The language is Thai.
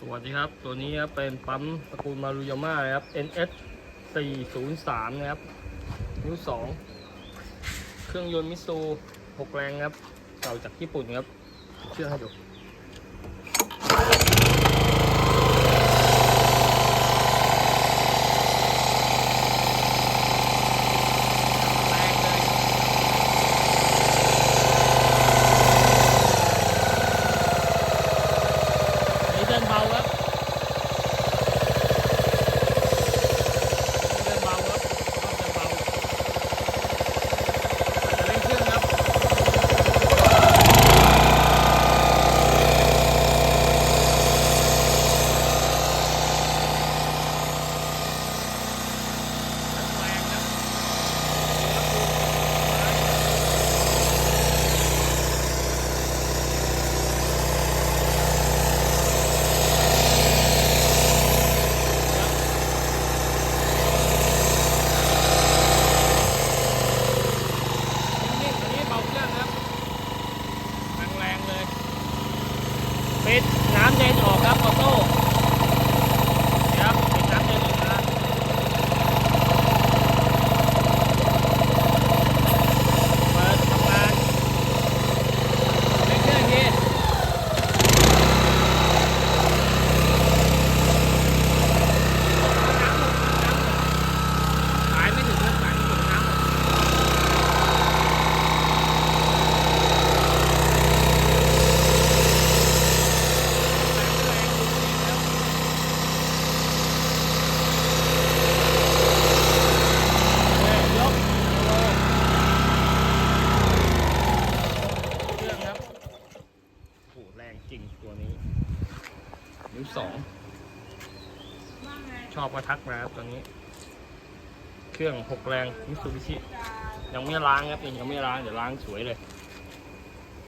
สวัสดีครับ ตัวนี้ครับเป็นปั๊มตระกูลมารุยาม่านะครับ NS 403นะครับ นิ้ว 2 เครื่องยนต์มิซู 6 แรงครับ เก่าจากญี่ปุ่นครับ เชื่อให้ดู แรงเลยอันนี้เดินเบาครับเดินเบาครับเดินเบาเร่งเครื่องครับ แรงครับนิ่งๆอันนี้เบาเครื่องครับแรงๆเลย ปิดน้ำเย็นออกครับออโต้เดี๋ยวปิดน้ำเย็นออกนะ เปิดทำงานเร่งเครื่องทีสายไม่ถึงเรื่องสายไม่ถึงน้ำหมดแรงๆดูดีแล้วเฮ้ยยกโอ้ เครื่องครับโหแรงจริงตัวนี้ นิ้วสองชอบก็ทักมาครับตัวนี้ เครื่องหกแรงมิซูบิชิยังไม่ล้างครับยังไม่ล้างเดี๋ยวล้างสวยเลย